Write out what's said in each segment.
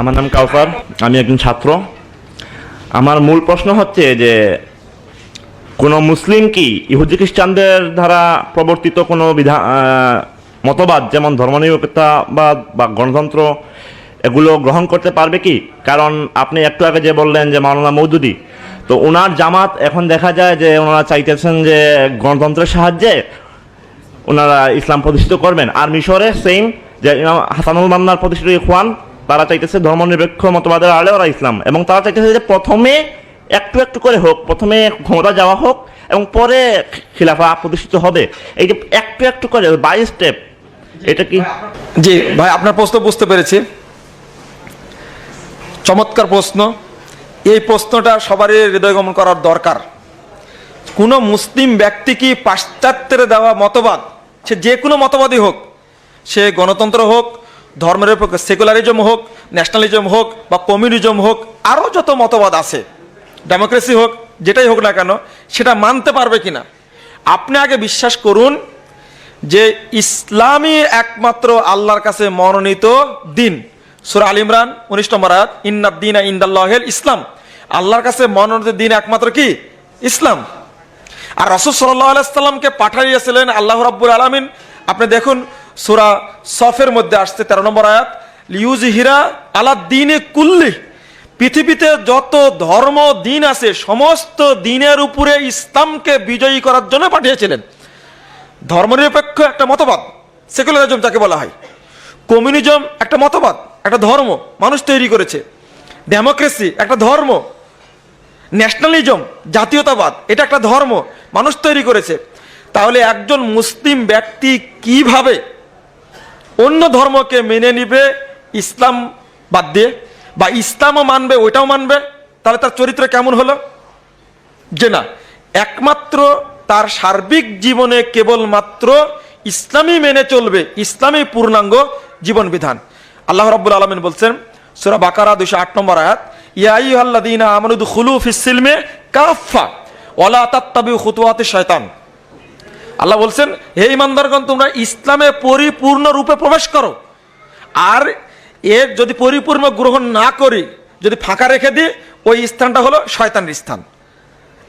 আমার নাম কাউসার আমি একজন ছাত্র। আমার মূল প্রশ্ন হচ্ছে যে, কোনো মুসলিম কি ইহুদি খ্রিস্টানদের দ্বারা প্রবর্তিত কোনো বিধান মতবাদ, যেমন ধর্মনিরপেক্ষতা বা বা গণতন্ত্র, এগুলো গ্রহণ করতে পারবে কি? কারণ আপনি একটু আগে যে বললেন যে মাওলানা মৌদুদি, তো ওনার জামাত এখন দেখা যায় যে ওনারা চাইতেছেন যে গণতন্ত্রের সাহায্যে ওনারা ইসলাম প্রতিষ্ঠিত করবেন। আর মিশরে সেম, যে ইমাম হাসানুল মান্নার প্রতিষ্ঠিত ইখওয়ান তারা চাইতেছে ধর্মনিরপেক্ষ মতবাদের আড়ে ওরা ইসলাম। এবং তারা চাইতেছে যে প্রথমে একটু একটু করে হোক, প্রথমে ক্ষমতা যাওয়া হোক এবং পরে খিলাফা প্রতিষ্ঠিত হবে। এই যে একটু একটু করে বাই স্টেপ এটা কি? জি, ভাই, আপনার প্রশ্ন বুঝতে পেরেছি। চমৎকার প্রশ্ন। এই প্রশ্নটা সবারই হৃদয়গমন করার দরকার। কোনো মুসলিম ব্যক্তি কি পাশ্চাত্যের দেওয়া মতবাদ, সে যে কোনো মতবাদই হোক, সে গণতন্ত্র হোক ধর্মের সেকুলারিজম হোক ন্যাশনালিজম হোক বা কমিউনিজম হোক আরও যত মতবাদ আছে ডেমোক্রেসি হোক, যেটাই হোক না কেন, সেটা মানতে পারবে কিনা? আপনি আগে বিশ্বাস করুন যে ইসলামই একমাত্র আল্লাহর কাছে মনোনীত দিন। সুরা আল ইমরান উনিশ নম্বর আয়াত ইন্নাদ্দিন ইন্দাল্লাহেল ইসলাম। আল্লাহর কাছে মনোনীত দিন একমাত্র কি? ইসলাম। আর রসুল সাল্লাহ আলাইসাল্লামকে পাঠাইয়াছিলেন আল্লাহ রাব্বুল আলমিন। আপনি দেখুন সুরা সফের মধ্যে আসছে তেরো নম্বর আয়াত লিউজ হিরা আলা দিনে কুল্লি, পৃথিবীতে যত ধর্ম দিন আছে, সমস্ত দিনের উপরে ইসলামকে বিজয়ী করার জন্য পাঠিয়েছিলেন। ধর্মনিরপেক্ষ একটা মতবাদ, সেকুলারিজম যাকে বলা হয়। কমিউনিজম একটা মতবাদ, একটা ধর্ম মানুষ তৈরি করেছে। ডেমোক্রেসি একটা ধর্ম। ন্যাশনালিজম, জাতীয়তাবাদ, এটা একটা ধর্ম মানুষ তৈরি করেছে। তাহলে একজন মুসলিম ব্যক্তি কীভাবে অন্য ধর্মকে মেনে নিবে, ইসলাম বাদ দিয়ে, বা ইসলামও মানবে, ওইটাও মানবে, তাহলে তার চরিত্র কেমন হলো? যে না, একমাত্র তার সার্বিক জীবনে কেবলমাত্র ইসলামই মেনে চলবে ইসলামী পূর্ণাঙ্গ জীবন বিধান। আল্লাহ রাব্বুল আলমিন বলছেন, সুরা বাকারা দুশো আট নম্বর আয়াত ইয়াই আল্লাদিনা আমানুদ খুলু ফিসিলমে কাফা ওলা তাত্তাবি খুতুয়াতে শয়তান। আল্লাহ বলছেন, হে ইমানদারগণ তোমরা ইসলামে পরিপূর্ণ রূপে প্রবেশ করো। আর এর যদি পরিপূর্ণ গ্রহণ না করি, যদি ফাঁকা রেখে দিই, ওই স্থানটা হলো শয়তানের স্থান।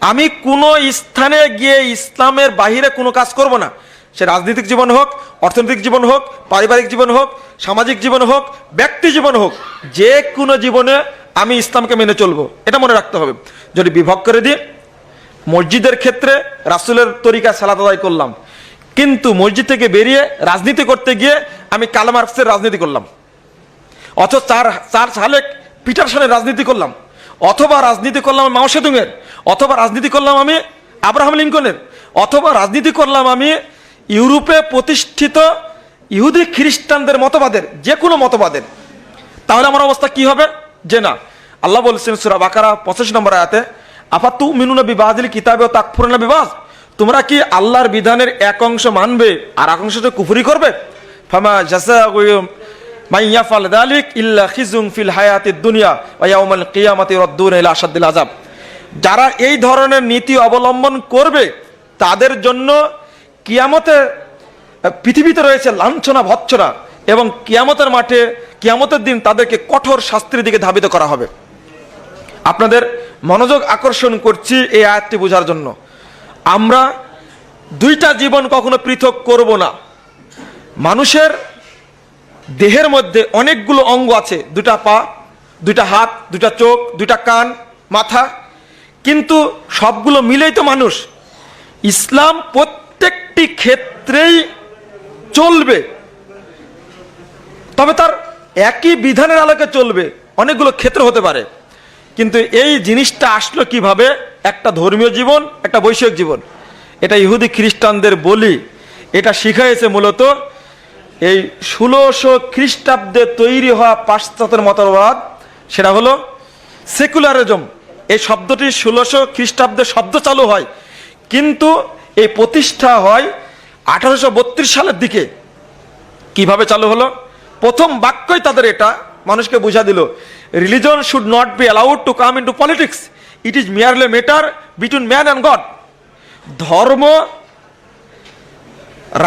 আমি কোনো স্থানে গিয়ে ইসলামের বাহিরে কোনো কাজ করব না। সে রাজনৈতিক জীবন হোক, অর্থনৈতিক জীবন হোক, পারিবারিক জীবন হোক, সামাজিক জীবন হোক, ব্যক্তি জীবন হোক, যে কোনো জীবনে আমি ইসলামকে মেনে চলবো। এটা মনে রাখতে হবে। যদি বিভগ করে দিই মসজিদের ক্ষেত্রে রাসুলের তরিকা সালাত আদায় করলাম। কিন্তু মসজিদ থেকে বেরিয়ে রাজনীতি করতে গিয়ে আমি কালমার্কসের রাজনীতি করলাম। অথচ চার চার সালে পিটারসনের রাজনীতি করলাম। অথবা রাজনীতি করলাম মাও সেতুংয়ের, অথবা রাজনীতি করলাম আমি আব্রাহাম লিঙ্কনের, অথবা রাজনীতি করলাম আমি ইউরোপে প্রতিষ্ঠিত ইহুদি খ্রিস্টানদের মতবাদের যে কোনো মতবাদের। তাহলে আমার অবস্থা কি হবে? যে না, আল্লাহ বলছেন সুরা বাকারা পঁচিশ নম্বর আয়াতে আফা তু মিনুনা বিবাদিল কিতাবে ও তাকফুরনা বিবাদ তোমরা কি আল্লাহর বিধানের এক অংশ মানবে আর এক অংশ কুফুরি করবে? ফামা জাসা মাই ইয়াফাল দালিক ইল্লা খিজুং ফিল হায়াতিদ দুনিয়া ওয়া ইয়াউমাল কিয়ামাতি রাদ্দুন ইলা আশাদ্দিল আযাব। যারা এই ধরনের নীতি অবলম্বন করবে, তাদের জন্য কিয়ামতে পৃথিবীতে রয়েছে লাঞ্ছনা, ভৎসনা এবং কিয়ামতের মাঠে, কিয়ামতের দিন তাদেরকে কঠোর শাস্তির দিকে ধাবিত করা হবে। আপনাদের মনোযোগ আকর্ষণ করছি এই আয়াতটি বোঝার জন্য। আমরা দুইটা জীবন কখনো পৃথক করব না। মানুষের দেহের মধ্যে অনেকগুলো অঙ্গ আছে, দুটা পা, দুটা হাত, দুটা চোখ, দুটা কান, মাথা। কিন্তু সবগুলো মিলেই তো মানুষ। ইসলাম প্রত্যেকটি ক্ষেত্রেই চলবে। তবে তার একই বিধানের আলোকে চলবে। অনেকগুলো ক্ষেত্র হতে পারে। কিন্তু এই জিনিসটা আসলো কীভাবে? একটা ধর্মীয় জীবন, একটা বৈষয়িক জীবন। এটা ইহুদি খ্রিস্টানদের বলি। এটা শিখাইছে মূলত এই ষোলোশো খ্রিস্টাব্দে তৈরি হওয়া পাশ্চাত্যের মতবাদ, সেটা হলো সেকুলারিজম। এই শব্দটি ষোলোশো খ্রিস্টাব্দে শব্দ চালু হয়। কিন্তু এই প্রতিষ্ঠা হয় আঠারোশো বত্রিশ সালের দিকে। কীভাবে চালু হলো? প্রথম বাক্যই তাদের এটা। মানুষকে বুঝা দিল religion should not be allowed to come in to politics it is merely matter between man and God ধর্ম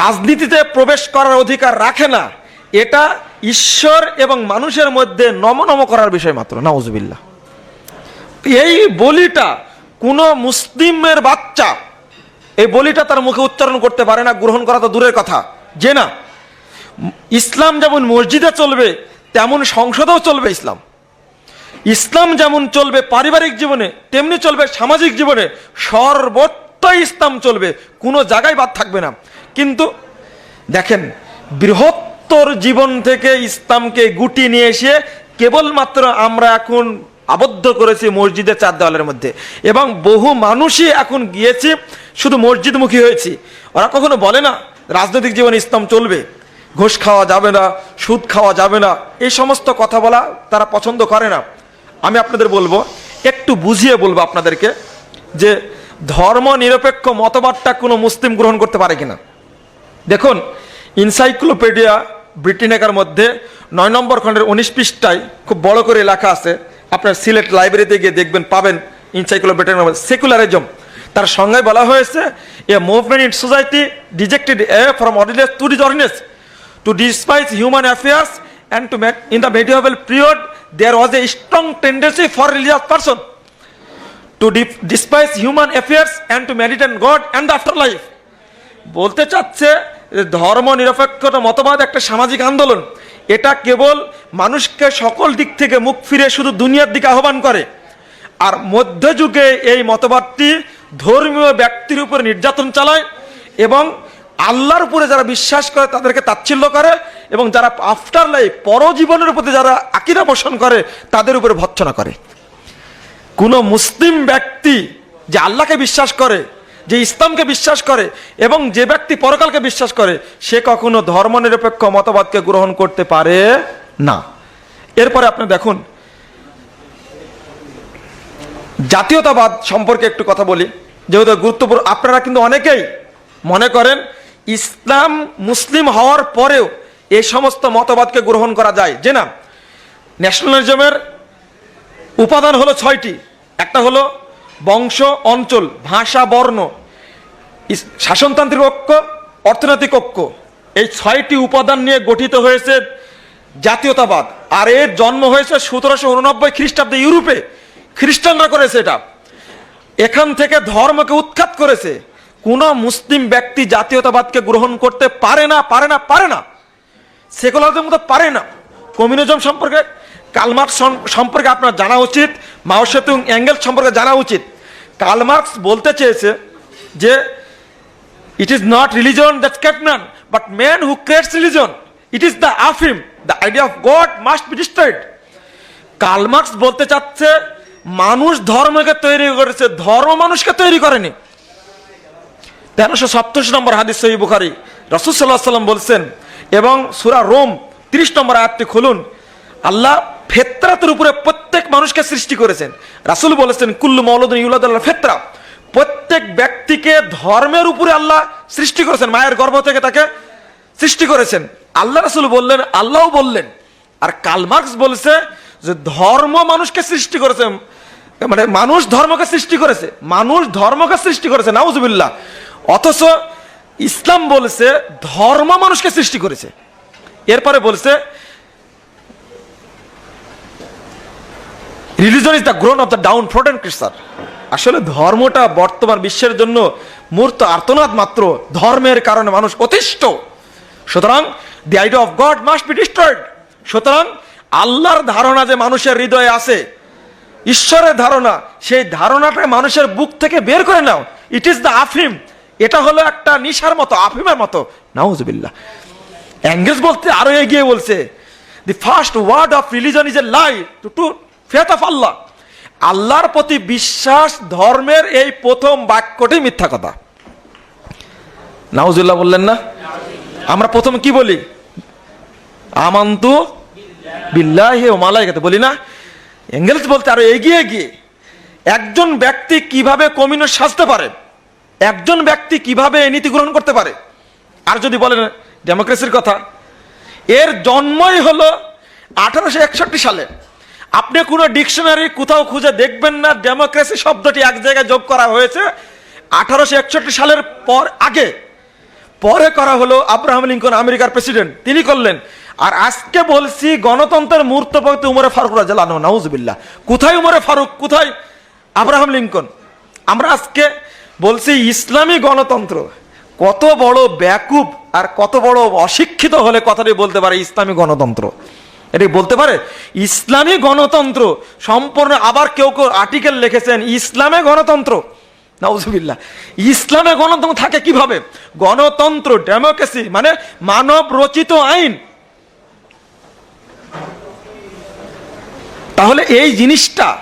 রাজনীতিতে প্রবেশ করার অধিকার রাখে না। এটা ঈশ্বর এবং মানুষের মধ্যে নম নম করার বিষয় মাত্র। নাউজবিল্লা এই বলিটা কোন মুসলিমের বাচ্চা, এই বলিটা তার মুখে উচ্চারণ করতে পারে না, গ্রহণ করা তো দূরের কথা। যে না, ইসলাম যেমন মসজিদে চলবে তেমন সংসদেও চলবে ইসলাম। ইসলাম যেমন চলবে পারিবারিক জীবনে, তেমনি চলবে সামাজিক জীবনে। সর্বত্রই ইসলাম চলবে, কোনো জায়গায় বাদ থাকবে না। কিন্তু দেখেন, বৃহত্তর জীবন থেকে ইসলামকে গুটি নিয়ে এসে কেবলমাত্র আমরা এখন আবদ্ধ করেছি মসজিদের চার দেওয়ালের মধ্যে। এবং বহু মানুষই এখন গিয়েছে শুধু মসজিদমুখী হয়েছি। ওরা কখনো বলে না, রাজনৈতিক জীবনে ইসলাম চলবে। ঘুষ খাওয়া যাবে না, সুদ খাওয়া যাবে না, এই সমস্ত কথা বলা তারা পছন্দ করে না। আমি আপনাদের বলব, একটু বুঝিয়ে বলব আপনাদেরকে যে ধর্ম নিরপেক্ষ মতবাদটা কোনো মুসলিম গ্রহণ করতে পারে কিনা। দেখুন ইনসাইক্লোপিডিয়া ব্রিটেনেকার মধ্যে নয় নম্বর খণ্ডের উনিশ পৃষ্ঠায় খুব বড় করে লেখা আছে, আপনার সিলেট লাইব্রেরিতে গিয়ে দেখবেন, পাবেন ইনসাইক্লোপিডিয়ার মধ্যে সেকুলারিজম তার সঙ্গে বলা হয়েছে a movement in society dejected a from ordinance to disordinance to despise human affairs and to in the medieval period there was a strong tendency for religious person to despise human affairs and to meditate on God and the afterlife বলতে চাচ্ছে ধর্ম নিরপেক্ষতা মতবাদ একটা সামাজিক আন্দোলন এটা কেবল মানুষকে সকল দিক থেকে মুখ ফিরে শুধু দুনিয়ার দিকে আহ্বান করে আর মধ্যযুগে এই মতবাদটি ধর্মীয় ব্যক্তির উপর নির্যাতন চালায় এবং আল্লাহর উপরে যারা বিশ্বাস করে তাদেরকে তাচ্ছিল্য করে এবং যারা আফটার লাইফ পরজীবনের প্রতি যারা আকিদা পোষণ করে, তাদের উপরে ভৎসনা করে। কোনো মুসলিম ব্যক্তি যে আল্লাহকে বিশ্বাস করে, যে ইসলামকে বিশ্বাস করে এবং যে ব্যক্তি পরকালকে বিশ্বাস করে, সে কখনো ধর্মনিরপেক্ষ মতবাদকে গ্রহণ করতে পারে না। এরপরে আপনি দেখুন, জাতীয়তাবাদ সম্পর্কে একটু কথা বলি। যেহেতু গুরুত্বপূর্ণ, আপনারা কিন্তু অনেকেই মনে করেন ইসলাম মুসলিম হওয়ার পরেও এই সমস্ত মতবাদকে গ্রহণ করা যায়। যে না? ন্যাশনালিজমের উপাদান হলো ছয়টি। একটা হলো বংশ, অঞ্চল, ভাষা, বর্ণ শাসনতান্ত্রিক ঐক্য, অর্থনৈতিক ঐক্য। এই ছয়টি উপাদান নিয়ে গঠিত হয়েছে জাতীয়তাবাদ। আর এর জন্ম হয়েছে সতেরোশো উননব্বই খ্রিস্টাব্দে ইউরোপে। খ্রিস্টানরা করেছে এটা। এখান থেকে ধর্মকে উৎখাত করেছে। কোন মুসলিম ব্যক্তি জাতীয়তাবাদকে গ্রহণ করতে পারে না পারে না পারে না। সেকুলারিজম তো পারে না। কমিউনিজম সম্পর্কে কালমার্কস সম্পর্কে আপনার জানা উচিত, মাও সেতুং অ্যাঙ্গেল সম্পর্কে জানা উচিত। কালমার্কস বলতে চেয়েছে যে it is not religion that man but man who creates religion it is the আফিম the idea of God must be destroyed Karl Marx বলতে চাচ্ছে, মানুষ ধর্মকে তৈরি করেছে, ধর্ম মানুষকে তৈরি করেনি। তেরোশো সপ্তশি নম্বর হাদিস সহি বুখারি। রসুল সাল্লাহ সাল্লাম বলছেন, এবং সুরা রোম তিরিশ নম্বর আয়াতটি খুলুন, আল্লাহ ফেতরাতের উপরে প্রত্যেক মানুষকে সৃষ্টি করেছেন। রাসুল বলেছেন, কুল্লু মৌলুদ্দিন ইউলাদুল্লাহ ফেতরা। প্রত্যেক ব্যক্তিকে ধর্মের উপরে আল্লাহ সৃষ্টি করেছেন, মায়ের গর্ভ থেকে তাকে সৃষ্টি করেছেন। আল্লাহ রাসুল বললেন, আল্লাহও বললেন। আর কালমার্কস বলেছে যে ধর্ম মানুষকে সৃষ্টি করেছে মানে মানুষ ধর্মকে সৃষ্টি করেছে, মানুষ ধর্মকে সৃষ্টি করেছে, নাউজুবিল্লাহ। অথচ ইসলাম বলেছে ধর্ম মানুষকে সৃষ্টি করেছে। এরপরে বলছে religion is the groan of the downtrodden creature আসলে ধর্মটা বর্তমান বিশ্বের জন্য মূর্ত আর্তনাদ মাত্র, ধর্মের কারণে মানুষ অতিষ্ঠ। সুতরাং the idea of God must be destroyed সুতরাং, আল্লাহর ধারণা যে মানুষের হৃদয়ে আছে, ঈশ্বরের ধারণা, সেই ধারণাটা মানুষের বুক থেকে বের করে নাও। ইট ইজ দ্য আফিম এটা হলো একটা নিশার মতো, আফিমের মতো। নাউজবিল্লাহ। অ্যাঙ্গেলস বলতে আরও এগিয়ে বলছে the first word of religion is a lie to to faith of Allah আল্লাহর প্রতি বিশ্বাস ধর্মের এই প্রথম বাক্যটি মিথ্যা কথা। নাউজুল্লাহ বললেন না? আমরা প্রথম কি বলি? আমান্তু বিল্লাহি ও মালাই মালাইকাতে। বলি না? এঙ্গেলস বলতে আরও এগিয়ে গিয়ে, একজন ব্যক্তি কীভাবে কমিউনিস্ট সাজতে পারে? একজন ব্যক্তি কীভাবে এই নীতি গ্রহণ করতে পারে? আর যদি বলেন, ডেমোক্রেসির কথা, এর জন্মই হলো আঠারোশো একষট্টি সালে। আপনি কোনো ডিকশনারি কোথাও খুঁজে দেখবেন না, ডেমোক্রেসি শব্দটি এক জায়গায় যোগ করা হয়েছে আঠারোশো একষট্টি সালের পর আগে। পরে করা হলো আব্রাহাম লিঙ্কন, আমেরিকার প্রেসিডেন্ট। তিনি করলেন। আর আজকে বলছি, গণতন্ত্রের মুহূর্ত পক্ষে উমরে ফারুক রাজাল নাউজবিল্লা কোথায় উমরে ফারুক? কোথায় আব্রাহাম লিঙ্কন? আমরা আজকে বলছি ইসলামী গণতন্ত্র। কত বড় ব্যাকুব আর কত বড় অশিক্ষিত হলে কথাটি বলতে পারে ইসলামী গণতন্ত্র। এটি বলতে পারে, ইসলামী গণতন্ত্র সম্পূর্ণ আবার কেউ কেউ আর্টিকেল লিখেছেন, ইসলামে গণতন্ত্র। নাউজুবিল্লাহ, ইসলামে গণতন্ত্র থাকে কীভাবে? গণতন্ত্র, ডেমোক্রেসি মানে মানব রচিত আইন। তাহলে এই জিনিসটা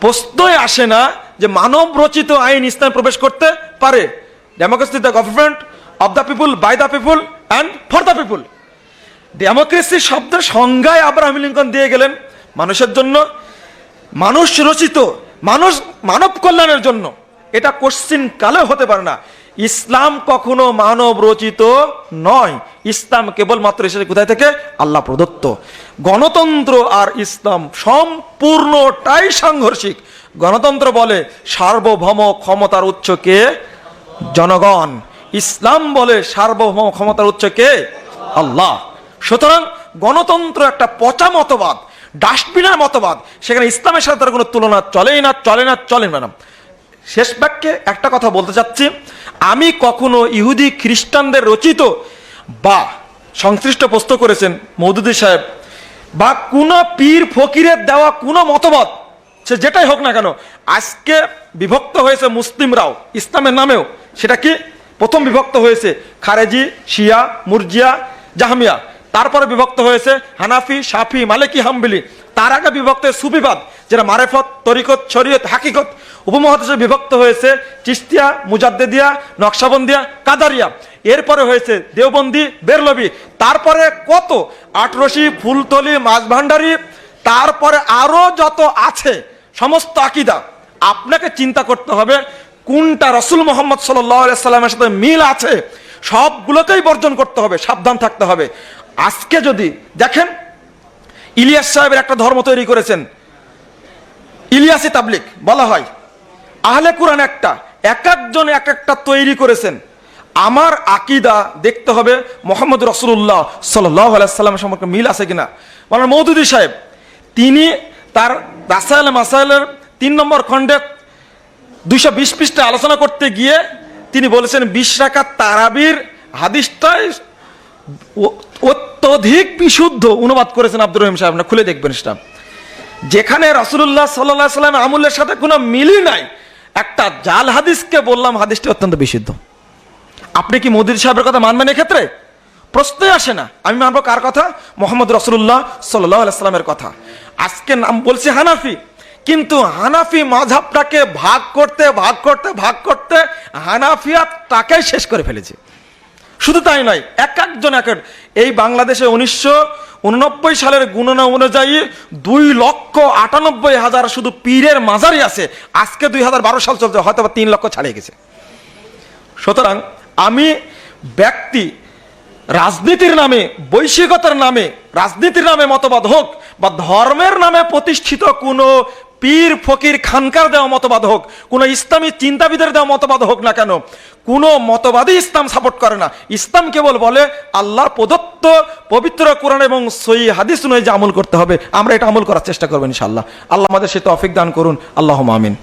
প্রশ্নই আসে না মানব রচিত আইন ইসলাম প্রবেশ করতে পারে। Democracy the government of the people by the people and for the people democracy শব্দের সংজ্ঞায় আব্রাহাম লিঙ্কন দিয়ে গেলেন মানুষের জন্য। মানুষ রচিত, মানুষ মানব কল্যাণের জন্য। এটা কোশ্চিন কালে হতে পারে না। ইসলাম কখনো মানব রচিত নয়। ইসলাম কেবলমাত্র এসেছে কোথায় থেকে? আল্লাহ প্রদত্ত। গণতন্ত্র আর ইসলাম সম্পূর্ণটাই সাংঘর্ষিক। গণতন্ত্র বলে সার্বভৌম ক্ষমতার উচ্চ কে? জনগণ। ইসলাম বলে সার্বভৌম ক্ষমতার উচ্চ কে? আল্লাহ। সুতরাং গণতন্ত্র একটা পচা মতবাদ ডাস্টবিনের মতবাদ। সেখানে ইসলামের সাথে তার কোনো তুলনা চলেই না, চলে না চলে না শেষ বাক্যে একটা কথা বলতে চাচ্ছি। আমি কখনো ইহুদি খ্রিস্টানদের রচিত বা সংশ্লিষ্ট প্রশ্ন করেছেন মৌদুদি সাহেব, বা কোনো পীর ফকিরের দেওয়া কোনো মতবাদ সে যেটাই হোক না কেন, আজকে বিভক্ত হয়েছে মুসলিমরাও, ইসলামের নামেও। সেটা কি? প্রথম বিভক্ত হয়েছে খারেজি, শিয়া, মুরজিয়া, জাহামিয়া। তারপরে বিভক্ত হয়েছে হানাফি সাফি মালিকি, হাম্বিলি। তার আগে বিভক্ত সুফিবাদ, যেটা মারেফত, তরিকত, শরীয়ত, হাকিকত। উপমহাদেশে বিভক্ত হয়েছে চিস্তিয়া, মুজাদ্দেদিয়া, নকশাবন্দিয়া কাদারিয়া এরপরে হয়েছে দেওবন্দি, বেরলবি। তারপরে কত? আটরশি, ফুলতলি মাঝভান্ডারি তারপরে আরও যত আছে সমস্ত আকিদা। আপনাকে চিন্তা করতে হবে, কোনটা রসুল মোহাম্মদ সাল্লামের সাথে মিল আছে, সবগুলোকেই বর্জন করতে হবে, সাবধান থাকতে হবে। আজকে যদি, দেখেন, ইলিয়াস সাহেবের একটা ধর্ম তৈরি করেছেন, ইলিয়াসি তাবলিক, বলা হয়। আহলে কোরআন একটা, এক একজন এক একটা তৈরি করেছেন। আমার আকিদা দেখতে হবে মোহাম্মদ রসুল্লাহ সাল্লাহ আলাইসাল্লামের সম্পর্কে মিল আছে কিনা। মানে মৌদুদি সাহেব, তিনি তার রাসায়ল মাসাইলের তিন নম্বর খণ্ডে দুইশো বিশ পৃষ্ঠে আলোচনা করতে গিয়ে তিনি বলেছেন, বিশ রাকাত তারাবির হাদিসটাই অত্যধিক বিশুদ্ধ অনুবাদ করেছেন আব্দুর রহিম সাহেব। না খুলে দেখবেন সেটা। যেখানে রাসুল্লাহ সাল্লাহ সাল্লাম আমুলের সাথে কোনো মিলই নাই। একটা জাল হাদিসকে বললাম, হাদিসটি অত্যন্ত বিশুদ্ধ। আপনি কি মোদির সাহেবের কথা মানবেন এক্ষেত্রে? প্রশ্নই আসে না। আমি মানবো কার কথা? মোহাম্মদ রসুল্লাহ সাল্লাহ সাল্লামের কথা। আজকে নাম বলছি হানাফি। কিন্তু হানাফি মাঝাবটাকে ভাগ করতে ভাগ করতে ভাগ করতে হানাফিয়াতটাকেই শেষ করে ফেলেছে। শুধু তাই নয়, এক একজন এক এক- এই বাংলাদেশে উনিশশো উননব্বই সালের গুণনা অনুযায়ী দুই লক্ষ আটানব্বই হাজার শুধু পীরের মাজারই আছে। আজকে দুই হাজার বারো সাল চলছে হয়তো বা তিন লক্ষ ছাড়িয়ে গেছে। সুতরাং আমি ব্যক্তি রাজনীতির নামে, বৈশ্বিকতার নামে, রাজনীতির নামে মতবাদ হোক বা ধর্মের নামে প্রতিষ্ঠিত কোনো পীর ফকির খানকার দেওয়া মতবাদ হোক, কোনো ইসলামী চিন্তাবিদের দেওয়া মতবাদ হোক না কেন, কোনো মতবাদই ইসলাম সাপোর্ট করে না। ইসলাম কেবল বলে, আল্লাহর প্রদত্ত পবিত্র কোরআন এবং সই হাদিস অনুযায়ী যে আমল করতে হবে। আমরা এটা আমল করার চেষ্টা করব ইনশাল্লাহ আল্লাহ আমাদের সে তৌফিক দান করুন। আল্লাহ আমিন।